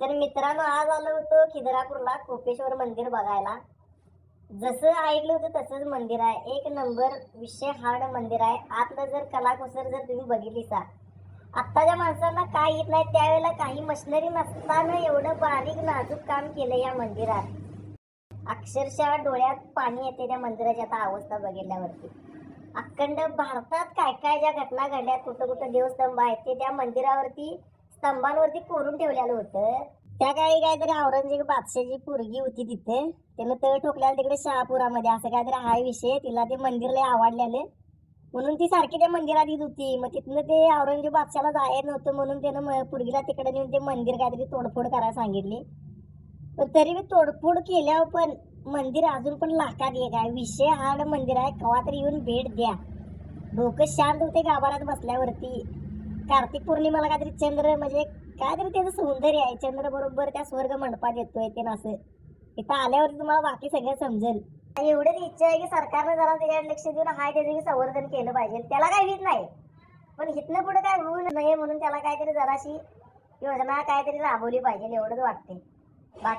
तर मित्रांनो आज आलो होतो खिद्रापूरला कोपेश्वर मंदिर बघायला. जसं ऐकलं होतं तसंच मंदिर आहे. एक नंबर विषय हार्ड मंदिर आहे. आतलं जर कलाकुसर जर तुम्ही बघितली सा आत्ताच्या माणसांना काय येत नाही त्यावेळेला काही मशिनरी नसताना एवढं बारीक नाजूक काम केलं या मंदिरात. अक्षरशः डोळ्यात पाणी येते त्या मंदिराची आता अवस्था बघितल्यावरती. अखंड भारतात काय काय ज्या घटना घडल्यात कुठं कुठं देवस्थंभ आहेत ते त्या मंदिरावरती स्तंभांवरती कोरून ठेवलेलं होतं. त्या काळी काहीतरी औरंगजेब बादशाची पोरगी होती तिथे त्यानं तळ ठोकल्याला तिकडे शहापुरामध्ये असं काहीतरी हाय विषय तिला ते मंदिर लय आवडलेलं. म्हणून ती सारखी त्या मंदिरात येत होती. मग तिथनं ते औरंगजेब बादशाला जायला नव्हतं म्हणून त्यानं म- पोरगीला तिकडे नेऊन ते मंदिर काहीतरी तोडफोड करायला सांगितली. पण तरी मी तोडफोड केल्यावर पण मंदिर अजून पण लाखात येत आहे. विषय हार्ड मंदिर आहे. कवा तरी येऊन भेट द्या. डोकं शांत होते गाभारात बसल्यावरती. कार्तिक पौर्णिमाला काहीतरी चंद्र म्हणजे काहीतरी त्याचं सौंदर्य आहे. चंद्र बरोबर त्या स्वर्ग मंडपात येतोय ते ना असं. इथं आल्यावरती तुम्हाला बाकी सगळं समजेल. एवढीच इच्छा आहे की सरकारनं जरा त्याच्याकडे लक्ष देऊन हाय त्याचं संवर्धन केलं पाहिजे. त्याला काही भीत नाही. पण इथनं पुढे काय होऊ नये म्हणून त्याला काहीतरी जराशी योजना काहीतरी राबवली पाहिजे एवढंच वाटते बाकी